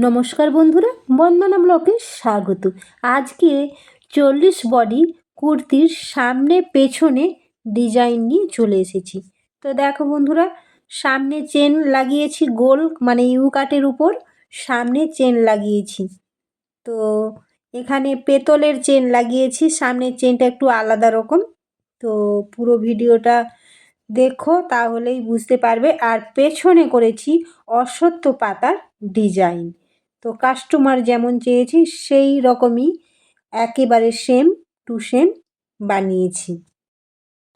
নমস্কার বন্ধুরা, বন্দনা ব্লকে স্বাগত। আজকে চল্লিশ বডি কুর্তির সামনে পেছনে ডিজাইন নিয়ে চলে এসেছি। তো দেখো বন্ধুরা, সামনে চেন লাগিয়েছি গোল মানে ইউ কাটের উপর, সামনে চেন লাগিয়েছি। তো এখানে পেতলের চেন লাগিয়েছি সামনের চেনটা একটু আলাদা রকম। তো পুরো ভিডিওটা দেখো, তাহলেই বুঝতে পারবে। আর পেছনে করেছি অশ্বত্থ পাতার ডিজাইন। তো কাস্টমার যেমন চেয়েছি, সেই রকমই একেবারে সেম টু সেম বানিয়েছি।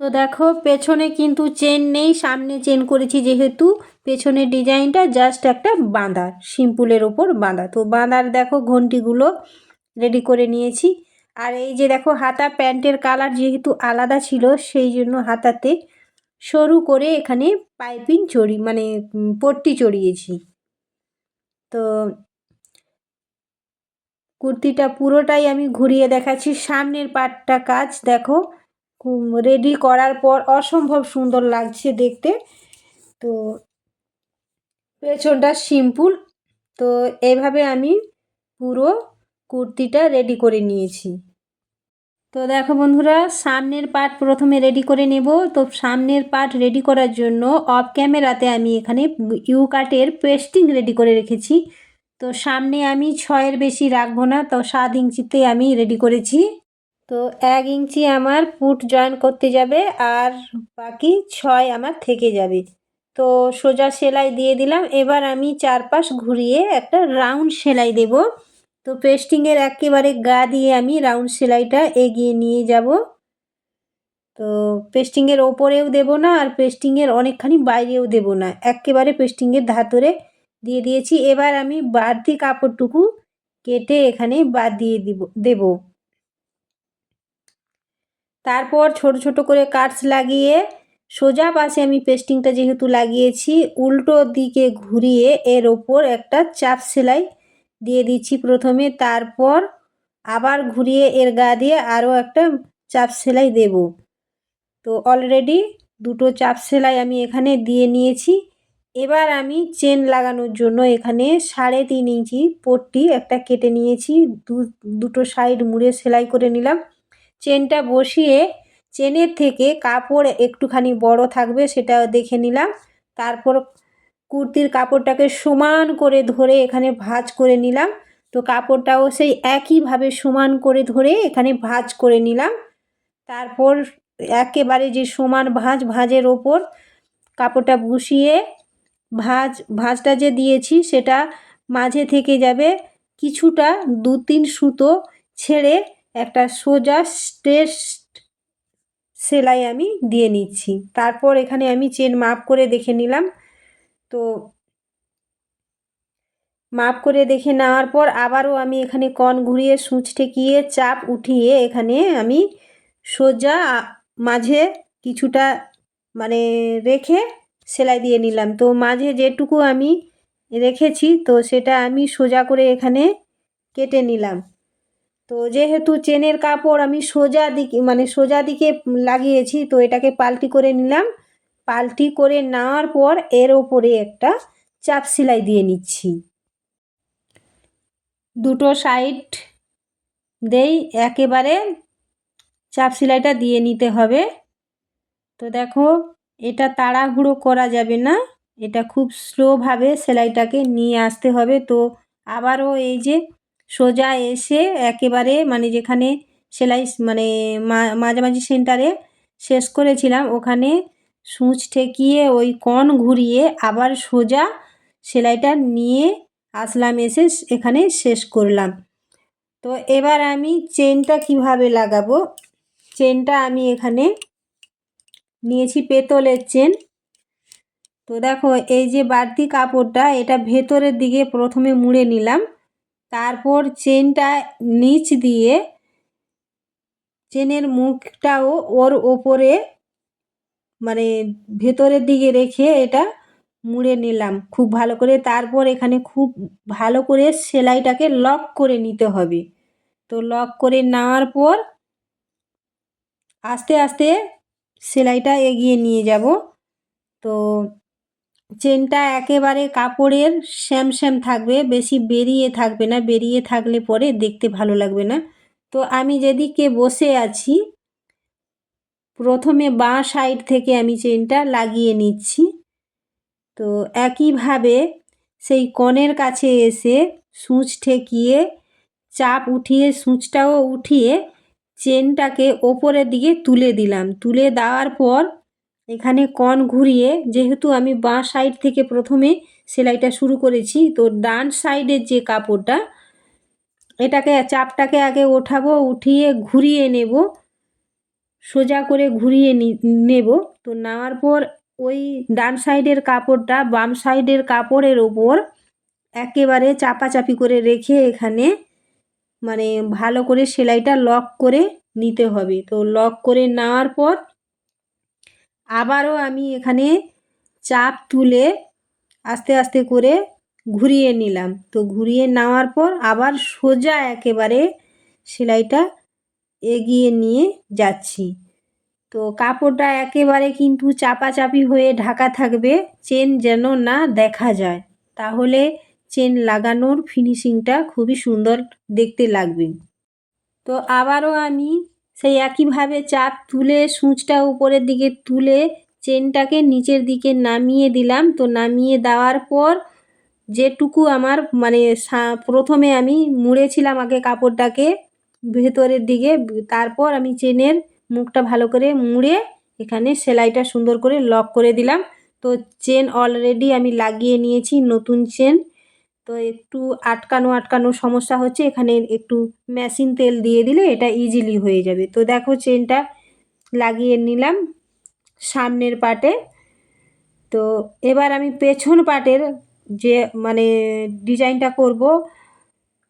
তো দেখো, পেছনে কিন্তু চেন নেই, সামনে চেন করেছি যেহেতু পেছনের ডিজাইনটা জাস্ট একটা বাঁধা সিম্পুলের ওপর বাঁধা। তো বাঁধার দেখো ঘন্টিগুলো রেডি করে নিয়েছি। আর এই যে দেখো, হাতা প্যান্টের কালার যেহেতু আলাদা ছিল, সেই জন্য হাতাতে সরু করে এখানে পাইপিং চড়ি মানে পট্টি চড়িয়েছি। তো কুর্তিটা পুরোটাই আমি ঘুরিয়ে দেখাচ্ছি। সামনের পাটটা কাজ, দেখো। রেডি করার পর অসম্ভব সুন্দর লাগছে দেখতে। তো, পেছনটা সিম্পল তো, এভাবে আমি পুরো কুর্তিটা রেডি করে নিয়েছি। তো, দেখো বন্ধুরা, সামনের পার্ট প্রথমে রেডি করে নেব। তো, সামনের পার্ট রেডি করার জন্য অফ ক্যামেরাতে আমি এখানে ইউ কাটের পেস্টিং রেডি করে রেখেছি। তো সামনে আমি ছয়ের বেশি রাখব না, তো সাত ইঞ্চিতে আমি রেডি করেছি। তো এক ইঞ্চি আমার পুট জয়েন করতে যাবে আর বাকি ছয় আমার থেকে যাবে। তো সোজা সেলাই দিয়ে দিলাম, এবার আমি চারপাশ ঘুরিয়ে একটা রাউন্ড সেলাই দেব। তো পেস্টিংয়ের একেবারে গা দিয়ে আমি রাউন্ড সেলাইটা এগিয়ে নিয়ে যাব। তো পেস্টিংয়ের ওপরেও দেব না আর পেস্টিংয়ের অনেকখানি বাইরেও দেব না, একেবারে পেস্টিংয়ের ধাতরে দিয়ে দিয়েছি। এবার আমি বাড়তি কাপড়টুকু কেটে এখানে বাদ দিয়ে দিব, দেব। তারপর ছোট ছোট করে কাটস লাগিয়ে সোজা পাশে আমি পেস্টিংটা যেহেতু লাগিয়েছি, উল্টো দিকে ঘুরিয়ে এর ওপর একটা চাপ সেলাই দিয়ে দিচ্ছি প্রথমে। তারপর আবার ঘুরিয়ে এর গা দিয়ে আরও একটা চাপ সেলাই দেব। তো অলরেডি দুটো চাপ সেলাই আমি এখানে দিয়ে নিয়েছি। এবার আমি চেন লাগানোর জন্য এখানে সাড়ে তিন ইঞ্চি পট্টি একটা কেটে নিয়েছি, দু, দুটো সাইড মুড়ে সেলাই করে নিলাম। চেনটা বসিয়ে চেনের থেকে কাপড় একটুখানি বড় থাকবে সেটা দেখে নিলাম। তারপর কুর্তির কাপড়টাকে সমান করে ধরে এখানে ভাঁজ করে নিলাম। তো কাপড়টাও সেই একইভাবে সমান করে ধরে এখানে ভাঁজ করে নিলাম। তারপর একেবারে যে সমান ভাঁজ, ভাঁজের ওপর কাপড়টা বসিয়ে ভাঁজ, ভাঁজটা যে দিয়েছি সেটা মাঝে থেকে যাবে কিছুটা দু তিন সুতো ছেড়ে একটা সোজা স্টেস্ট সেলাই আমি দিয়ে নিচ্ছি। তারপর এখানে আমি চেন মাপ করে দেখে নিলাম। তো মাপ করে দেখে নেওয়ার পর আবারও আমি এখানে কন ঘুরিয়ে সূচ ঠেকিয়ে চাপ উঠিয়ে এখানে আমি সোজা মাঝে কিছুটা মানে রেখে সেলাই দিয়ে নিলাম। তো মাঝে যেটুকু আমি রেখেছি, তো সেটা আমি সোজা করে এখানে কেটে নিলাম। তো যেহেতু চেনের কাপড় আমি সোজা দিকে মানে সোজা দিকে লাগিয়েছি, তো এটাকে পাল্টি করে নিলাম। পাল্টি করে নেওয়ার পর এর ওপরে একটা চাপ সেলাই দিয়ে নিচ্ছি। দুটো সাইড দেই, একেবারে চাপ সেলাইটা দিয়ে নিতে হবে। তো দেখো এটা তাড়াহুড়ো করা যাবে না। এটা খুব স্লোভাবে সেলাইটাকে নিয়ে আসতে হবে। তো আবারও এই যে সোজা এসে একেবারে মানে যেখানে সেলাই মানে মাঝামাঝি সেন্টারে শেষ করেছিলাম, ওখানে সূচ ঠেকিয়ে ওই কন ঘুরিয়ে আবার সোজা সেলাইটা নিয়ে আসলাম, এসে এখানে শেষ করলাম। তো এবার আমি চেনটা কীভাবে লাগাবো? চেনটা আমি এখানে নিয়েছি পেতলের চেন। তো দেখো, এই যে বাড়তি কাপড়টা, এটা ভেতরের দিকে প্রথমে মুড়ে নিলাম। তারপর চেনটা নিচ দিয়ে চেনের মুখটাও ওর ওপরে মানে ভেতরের দিকে রেখে এটা মুড়ে নিলাম খুব ভালো করে। তারপর এখানে খুব ভালো করে সেলাইটাকে লক করে নিতে হবে। তো লক করে নেওয়ার পর আস্তে আস্তে সেলাইটা এগিয়ে নিয়ে যাব। তো চেনটা একেবারে কাপড়ের শ্যাম শ্যাম থাকবে, বেশি বেরিয়ে থাকবে না, বেরিয়ে থাকলে পরে দেখতে ভালো লাগবে না। তো আমি যেদিকে বসে আছি, প্রথমে বাঁ সাইড থেকে আমি চেনটা লাগিয়ে নিচ্ছি। তো একইভাবে সেই কনের কাছে এসে সূচ ঠেকিয়ে, চাপ উঠিয়ে, সূচটাও উঠিয়ে চেনটাকে ওপরের দিকে তুলে দিলাম। তুলে দেওয়ার পর এখানে কন ঘুরিয়ে, যেহেতু আমি বাঁ সাইড থেকে প্রথমে সেলাইটা শুরু করেছি, তো ডান সাইডের যে কাপড়টা, এটাকে, চাপটাকে আগে ওঠাবো, উঠিয়ে ঘুরিয়ে নেব। সোজা করে ঘুরিয়ে নেব। তো নেওয়ার পর ওই ডান সাইডের কাপড়টা, বাম সাইডের কাপড়ের ওপর একেবারে চাপাচাপি করে রেখে এখানে মানে ভালো করে সেলাইটা লক করে নিতে হবে। তো লক করে নেওয়ার পর আবারও আমি এখানে চাপ তুলে আস্তে আস্তে করে ঘুরিয়ে নিলাম। তো ঘুরিয়ে নেওয়ার পর আবার সোজা একেবারে সেলাইটা এগিয়ে নিয়ে যাচ্ছি। তো কাপড়টা একেবারে কিন্তু চাপাচাপি হয়ে ঢাকা থাকবে, চেন যেন না দেখা যায়। তাহলে চেন লাগানোর ফিনিশিংটা খুবই সুন্দর দেখতে লাগবে। তো আবারও আমি সেই একইভাবে চাপ তুলে সূচটা উপরের দিকে তুলে চেনটাকে নিচের দিকে নামিয়ে দিলাম। তো নামিয়ে দেওয়ার পর যেটুকু আমার মানে প্রথমে আমি মুড়েছিলাম আগে কাপড়টাকে ভেতরের দিকে। তারপর আমি চেনের মুখটা ভালো করে মুড়ে এখানে সেলাইটা সুন্দর করে লক করে দিলাম। তো চেন অলরেডি আমি লাগিয়ে নিয়েছি, নতুন চেন। তো একটু আটকানো আটকানো সমস্যা হচ্ছে। এখানে একটু মেশিন তেল দিয়ে দিলে এটা ইজিলি হয়ে যাবে। তো দেখো চেনটা লাগিয়ে নিলাম সামনের পাটে। তো এবার আমি পেছন পাটের যে মানে ডিজাইনটা করব,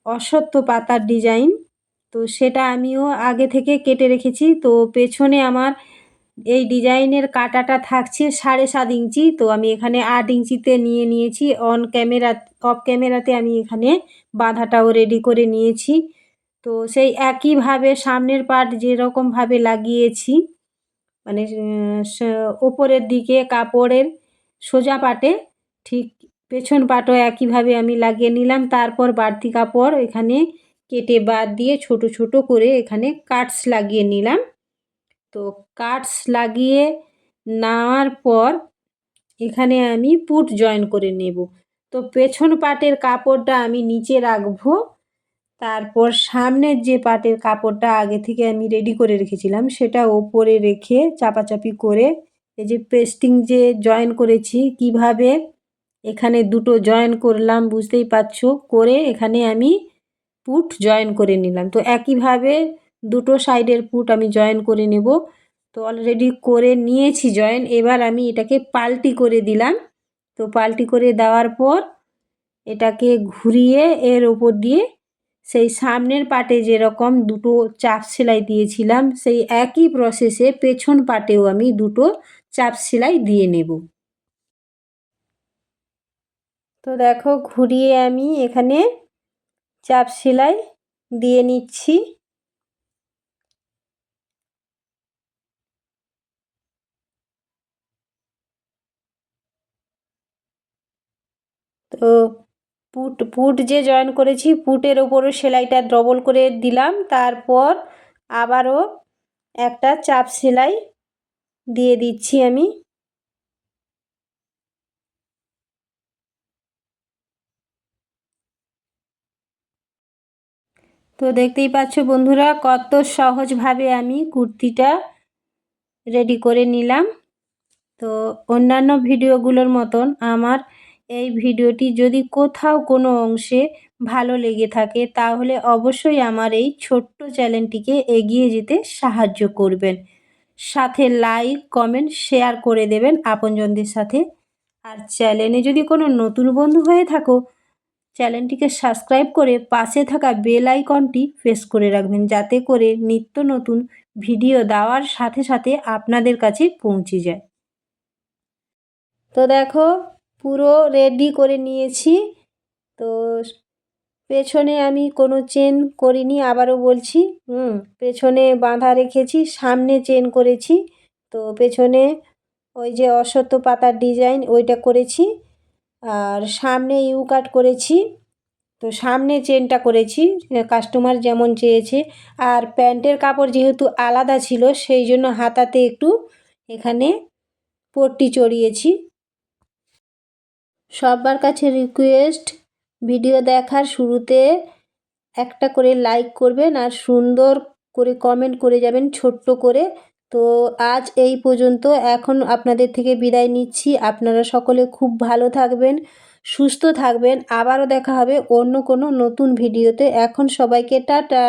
অসত্য পাতার ডিজাইন। তো সেটা আমিও আগে থেকে কেটে রেখেছি। তো পেছনে আমার এই ডিজাইনের কাটাটা থাকছে সাড়ে সাত ইঞ্চি, তো আমি এখানে আট ইঞ্চিতে নিয়ে নিয়েছি। অন ক্যামেরা অফ ক্যামেরাতে আমি এখানে বাঁধাটাও রেডি করে নিয়েছি। তো সেই একইভাবে সামনের পার্ট যেরকমভাবে লাগিয়েছি মানে ওপরের দিকে কাপড়ের সোজা পাটে, ঠিক পেছন পাটও একইভাবে আমি লাগিয়ে নিলাম। তারপর বাড়তি কাপড় এখানে কেটে বাদ দিয়ে ছোট ছোট করে এখানে কাটস লাগিয়ে নিলাম। তো কাটস লাগিয়ে নেওয়ার পর এখানে আমি পুট জয়েন করে নেব। তো পেছন পাটের কাপড়টা আমি নিচে রাখব। তারপর সামনের যে পাটের কাপড়টা আগে থেকে আমি রেডি করে রেখেছিলাম, সেটা ওপরে রেখে চাপাচাপি করে এই যে পেস্টিং যে জয়েন করেছি, কীভাবে এখানে দুটো জয়েন করলাম বুঝতেই পারছ? করে এখানে আমি পুট জয়েন করে নিলাম। তো একইভাবে দুটো সাইডের পুট আমি জয়েন করে নেব। তো অলরেডি করে নিয়েছি জয়েন এবার আমি এটাকে পাল্টি করে দিলাম। তো পাল্টি করে দেওয়ার পর এটাকে ঘুরিয়ে এর ওপর দিয়ে সেই সামনের পাটে যেরকম দুটো চাপ সেলাই দিয়েছিলাম, সেই একই প্রসেসে পেছন পাটেও আমি দুটো চাপ সেলাই দিয়ে নেব। তো দেখো, ঘুরিয়ে আমি এখানে চাপ সেলাই দিয়ে নিচ্ছি। তো পুট পুট যে জয়েন করেছি, পুটের ওপরও সেলাইটা ডবল করে দিলাম। তারপর আবারও একটা চাপ সেলাই দিয়ে দিচ্ছি আমি। তো দেখতেই পাচ্ছ বন্ধুরা, কত সহজভাবে আমি কুর্তিটা রেডি করে নিলাম। তো অন্যান্য ভিডিওগুলোর মতন আমার এই ভিডিওটি যদি কোথাও কোনো অংশে ভালো লেগে থাকে, তাহলে অবশ্যই আমার এই ছোট্ট চ্যানেলটিকে এগিয়ে যেতে সাহায্য করবেন। সাথে লাইক, কমেন্ট, শেয়ার করে দেবেন আপনজনদের সাথে। আর চ্যানেলে যদি কোনো নতুন বন্ধু হয়ে থাকো, চ্যানেলটিকে সাবস্ক্রাইব করে পাশে থাকা বেল আইকনটি প্রেস করে রাখবেন, যাতে করে নিত্য নতুন ভিডিও দেওয়ার সাথে সাথে আপনাদের কাছে পৌঁছে যায়। তো দেখো পুরো রেডি করে নিয়েছি। তো পেছনে আমি কোনো চেন করিনি, আবারও বলছি, হুম, পেছনে বাঁধা রেখেছি, সামনে চেন করেছি। তো পেছনে ওই যে অশ্বত্থ পাতার ডিজাইন ওইটা করেছি। আর সামনে ইউ কাট করেছি। তো সামনে চেনটা করেছি কাস্টমার যেমন চেয়েছে। আর প্যান্টের কাপড় যেহেতু আলাদা ছিল, সেই জন্য হাতাতে একটু এখানে পট্টি চড়িয়েছি। সবার কাছে রিকোয়েস্ট ভিডিও দেখার শুরুতে একটা করে লাইক করবেন আর সুন্দর করে কমেন্ট করে যাবেন ছোট্ট করে। তো আজ এই পর্যন্ত, এখন আপনাদের থেকে বিদায় নিচ্ছি। আপনারা সকলে খুব ভালো থাকবেন, সুস্থ থাকবেন। আবারও দেখা হবে অন্য কোনো নতুন ভিডিওতে এখন সবাইকে টাটা!